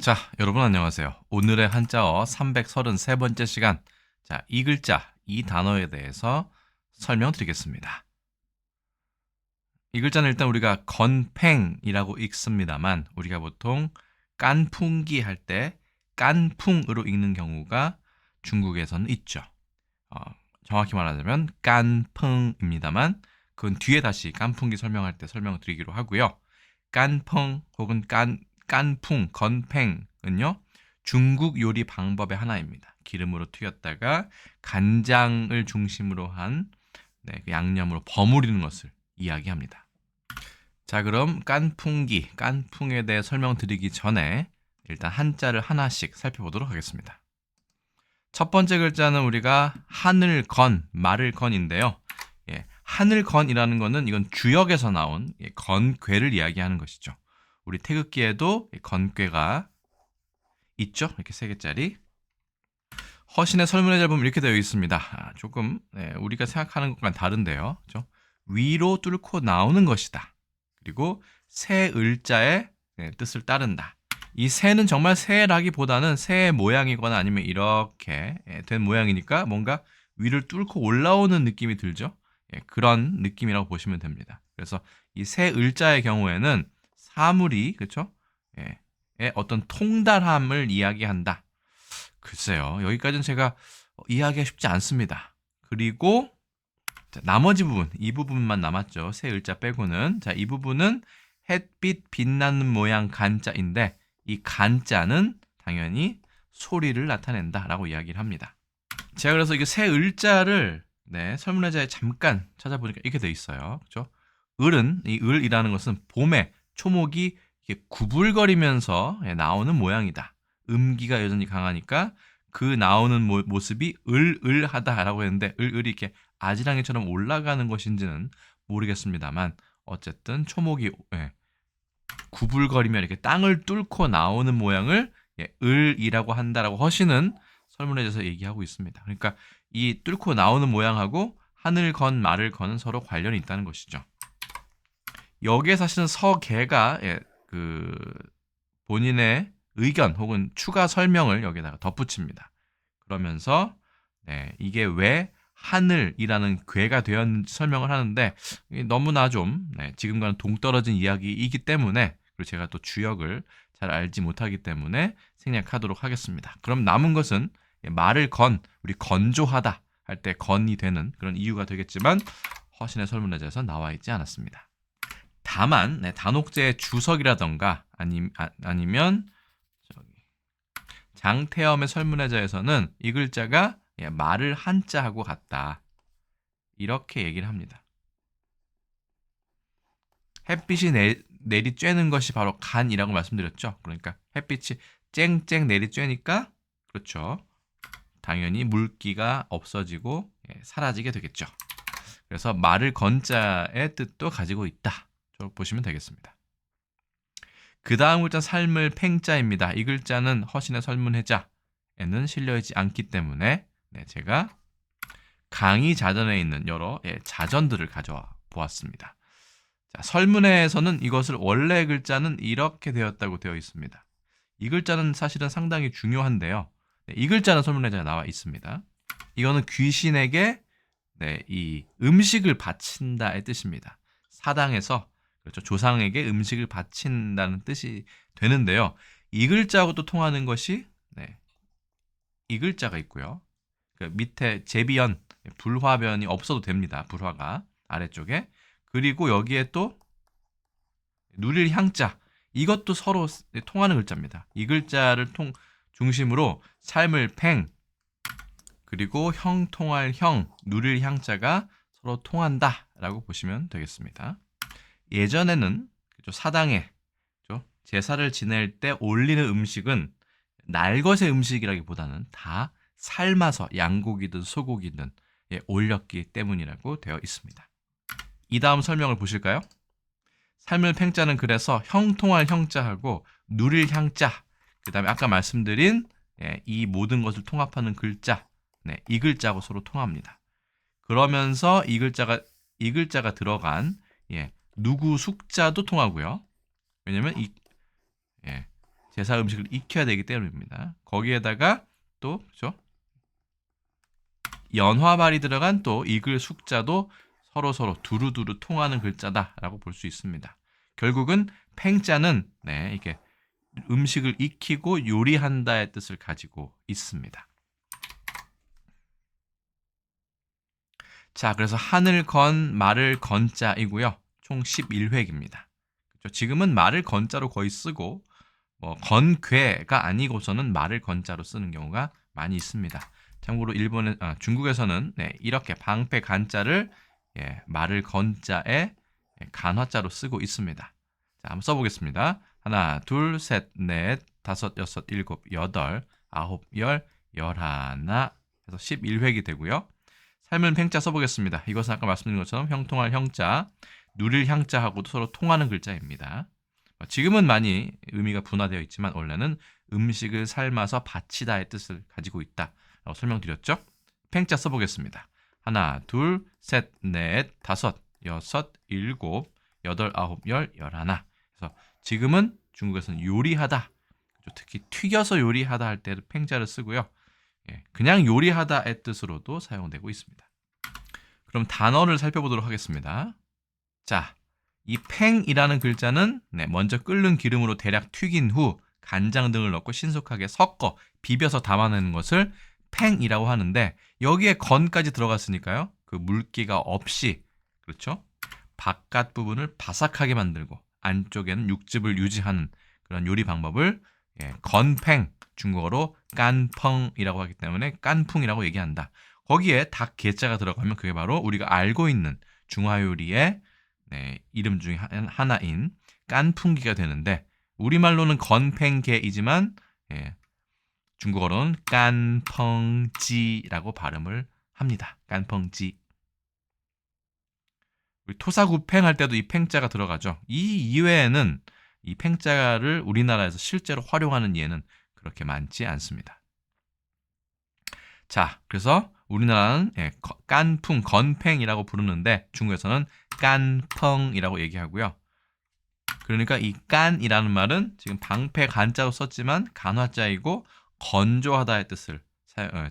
자, 여러분 안녕하세요. 오늘의 한자어 333번째 시간. 자, 이 글자, 이 단어에 대해서 설명드리겠습니다. 이 글자는 일단 우리가 건팽이라고 읽습니다만 우리가 보통 깐풍기 할 때 깐풍으로 읽는 경우가 중국에서는 있죠. 어, 정확히 말하자면 깐풍입니다만 그건 뒤에 다시 깐풍기 설명할 때 설명을 드리기로 하고요. 깐풍 혹은 깐 깐풍, 건팽은요. 중국 요리 방법의 하나입니다. 기름으로 튀겼다가 간장을 중심으로 한 네, 그 양념으로 버무리는 것을 이야기합니다. 자, 그럼 깐풍기, 깐풍에 대해 설명드리기 전에 일단 한자를 하나씩 살펴보도록 하겠습니다. 첫 번째 글자는 우리가 하늘 건, 말을 건인데요. 예, 하늘 건이라는 것은 이건 주역에서 나온 예, 건괴를 이야기하는 것이죠. 우리 태극기에도 건괴가 있죠. 이렇게 세 개짜리. 허신의 설문에 잘 보면 이렇게 되어 있습니다. 아, 조금 네, 우리가 생각하는 것과는 다른데요. 그렇죠? 위로 뚫고 나오는 것이다. 그리고 새 을자의 네, 뜻을 따른다. 이 새는 정말 새라기보다는 새의 모양이거나 아니면 이렇게 예, 된 모양이니까 뭔가 위를 뚫고 올라오는 느낌이 들죠. 예, 그런 느낌이라고 보시면 됩니다. 그래서 이 새 을자의 경우에는 사물이 그렇죠? 예, 어떤 통달함을 이야기한다. 글쎄요, 여기까지는 제가 이해하기가 쉽지 않습니다. 그리고 자, 나머지 부분, 이 부분만 남았죠. 새 을자 빼고는 자, 이 부분은 햇빛 빛나는 모양 간자인데 이 간자는 당연히 소리를 나타낸다라고 이야기를 합니다. 제가 그래서 이게 새 을자를 네, 설문화자에 잠깐 찾아보니까 이렇게 돼 있어요. 그렇죠? 을은 이 을이라는 것은 봄에 초목이 구불거리면서 예, 나오는 모양이다. 음기가 여전히 강하니까 그 나오는 모, 습이 을을하다라고 했는데 을을이 이렇게 아지랑이처럼 올라가는 것인지는 모르겠습니다만 어쨌든 초목이 예, 구불거리며 이렇게 땅을 뚫고 나오는 모양을 예, 을이라고 한다라고 허시는 설문에 대해서 얘기하고 있습니다. 그러니까 이 뚫고 나오는 모양하고 하늘 건 말을 건은 서로 관련이 있다는 것이죠. 여기에 사실은 서계가 예, 그 본인의 의견 혹은 추가 설명을 여기다가 덧붙입니다. 그러면서 네, 이게 왜 하늘이라는 괴가 되었는지 설명을 하는데 너무나 좀 네, 지금과는 동떨어진 이야기이기 때문에 그리고 제가 또 주역을 잘 알지 못하기 때문에 생략하도록 하겠습니다. 그럼 남은 것은 말을 건 우리 건조하다 할 때 건이 되는 그런 이유가 되겠지만 허신의 설문에대해서 나와 있지 않았습니다. 다만 네, 단옥제의 주석이라던가 아니, 아, 아니면 장태엄의 설문해자에서는 이 글자가 예, 말을 한자하고 같다. 이렇게 얘기를 합니다. 햇빛이 내, 내리 쬐는 것이 바로 간이라고 말씀드렸죠. 그러니까 햇빛이 쨍쨍 내리 쬐니까 그렇죠. 당연히 물기가 없어지고 예, 사라지게 되겠죠. 그래서 말을 건자의 뜻도 가지고 있다. 보시면 되겠습니다. 그 다음 글자 삶을 팽자입니다. 이 글자는 허신의 설문해자에는 실려있지 않기 때문에 네, 제가 강의 자전에 있는 여러 예, 자전들을 가져와 보았습니다. 자, 설문에서는 이것을 원래 글자는 이렇게 되었다고 되어 있습니다. 이 글자는 사실은 상당히 중요한데요. 네, 이 글자는 설문해자에 나와 있습니다. 이거는 귀신에게 네, 이 음식을 바친다의 뜻입니다. 사당에서 그렇죠. 조상에게 음식을 바친다는 뜻이 되는데요. 이 글자하고도 통하는 것이 네. 이 글자가 있고요. 그 밑에 제비연 불화변이 없어도 됩니다. 불화가 아래쪽에 그리고 여기에 또 누릴 향자 이것도 서로 통하는 글자입니다. 이 글자를 통 중심으로 삶을 팽 그리고 형 통할 형 누릴 향자가 서로 통한다라고 보시면 되겠습니다. 예전에는 사당에 제사를 지낼 때 올리는 음식은 날것의 음식이라기보다는 다 삶아서 양고기든 소고기든 예, 올렸기 때문이라고 되어 있습니다. 이 다음 설명을 보실까요? 삶을 팽자는 그래서 형통할 형자하고 누릴 향자, 그 다음에 아까 말씀드린 예, 이 모든 것을 통합하는 글자, 네, 이 글자하고 서로 통합니다. 그러면서 이 글자가 이 글자가 들어간 예, 누구 숙자도 통하고요. 왜냐면 이 예, 제사 음식을 익혀야 되기 때문입니다. 거기에다가 또 그죠? 연화발이 들어간 또 익을 숙자도 서로 서로 두루두루 통하는 글자다라고 볼 수 있습니다. 결국은 팽자는 네, 이게 음식을 익히고 요리한다의 뜻을 가지고 있습니다. 자, 그래서 하늘 건 말을 건자이고요. 총 11획입니다. 그렇죠? 지금은 말을 건자로 거의 쓰고 뭐 건괴가 아니고서는 말을 건자로 쓰는 경우가 많이 있습니다. 참고로 일본에 아, 중국에서는 네, 이렇게 방패 간자를 예, 말을 건자에 예, 간화자로 쓰고 있습니다. 자, 한번 써보겠습니다. 하나, 둘, 셋, 넷, 다섯, 여섯, 일곱, 여덟, 아홉, 열, 열하나 해서 11획이 되고요. 삶은 팽자 써보겠습니다. 이것은 아까 말씀드린 것처럼 형통할 형자, 누릴 향자하고도 서로 통하는 글자입니다. 지금은 많이 의미가 분화되어 있지만 원래는 음식을 삶아서 바치다의 뜻을 가지고 있다라고 설명드렸죠. 팽자 써보겠습니다. 하나, 둘, 셋, 넷, 다섯, 여섯, 일곱, 여덟, 아홉, 열, 열하나. 그래서 지금은 중국에서는 요리하다, 특히 튀겨서 요리하다 할때 팽자를 쓰고요. 예, 그냥 요리하다의 뜻으로도 사용되고 있습니다. 그럼 단어를 살펴보도록 하겠습니다. 자, 이 팽이라는 글자는 네, 먼저 끓는 기름으로 대략 튀긴 후 간장 등을 넣고 신속하게 섞어 비벼서 담아내는 것을 팽이라고 하는데 여기에 건까지 들어갔으니까요. 그 물기가 없이 그렇죠? 바깥 부분을 바삭하게 만들고 안쪽에는 육즙을 유지하는 그런 요리 방법을 예, 건팽 중국어로 깐펑이라고 하기 때문에 깐풍이라고 얘기한다. 거기에 닭 게자가 들어가면 그게 바로 우리가 알고 있는 중화 요리의 네, 이름 중에 하나인 깐풍기가 되는데 우리말로는 건팽게이지만 예, 중국어로는 깐펑지라고 발음을 합니다. 깐펑지. 토사구팽 할 때도 이 팽자가 들어가죠. 이 이외에는 이 팽자를 우리나라에서 실제로 활용하는 예는 그렇게 많지 않습니다. 자, 그래서 우리나라는 예, 깐풍, 건팽이라고 부르는데 중국에서는 깐펑이라고 얘기하고요. 그러니까 이 깐이라는 말은 지금 방패 간자로 썼지만 간화자이고 건조하다의 뜻을 어,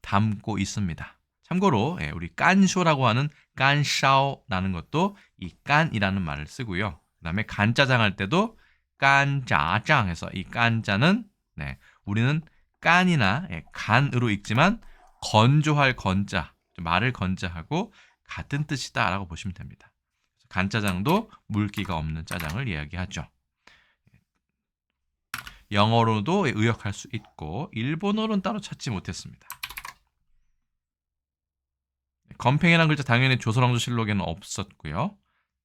담고 있습니다. 참고로 예, 우리 깐쇼라고 하는 깐샤오라는 것도 이 깐이라는 말을 쓰고요. 그 다음에 간짜장 할 때도 깐짜장 해서 이 깐자는 네, 우리는 깐이나 예, 간으로 읽지만 건조할 건자, 말을 건자하고 같은 뜻이다라고 보시면 됩니다. 간짜장도 물기가 없는 짜장을 이야기하죠. 영어로도 의역할 수 있고 일본어로는 따로 찾지 못했습니다. 건팽이라는 글자 당연히 조선왕조실록에는 없었고요.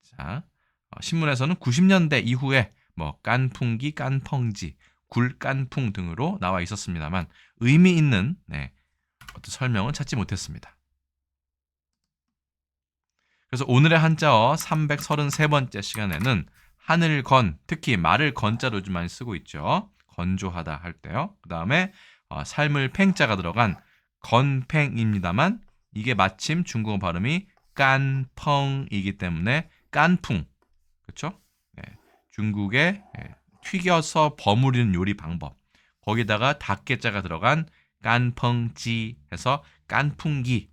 자, 어, 신문에서는 90년대 이후에 뭐 깐풍기, 깐펑지, 굴깐풍 등으로 나와 있었습니다만 의미 있는 네, 어떤 설명은 찾지 못했습니다. 그래서 오늘의 한자어 333번째 시간에는 하늘 건, 특히 말을 건자로 요즘 많이 쓰고 있죠. 건조하다 할 때요. 그 다음에 어, 삶을 팽자가 들어간 건팽입니다만 이게 마침 중국어 발음이 깐펑이기 때문에 깐풍 그렇죠? 네. 중국의 네. 튀겨서 버무리는 요리 방법 거기다가 닭게자가 들어간 깐펑지 해서 깐풍기의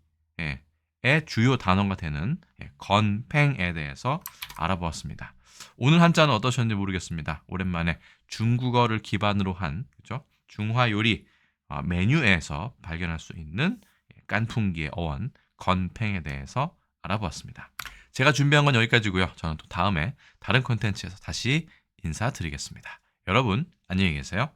주요 단어가 되는 예, 건팽에 대해서 알아보았습니다. 오늘 한자는 어떠셨는지 모르겠습니다. 오랜만에 중국어를 기반으로 한 그죠? 중화 요리 어, 메뉴에서 발견할 수 있는 예, 깐풍기의 어원 건팽에 대해서 알아보았습니다. 제가 준비한 건 여기까지고요. 저는 또 다음에 다른 콘텐츠에서 다시 인사드리겠습니다. 여러분 안녕히 계세요.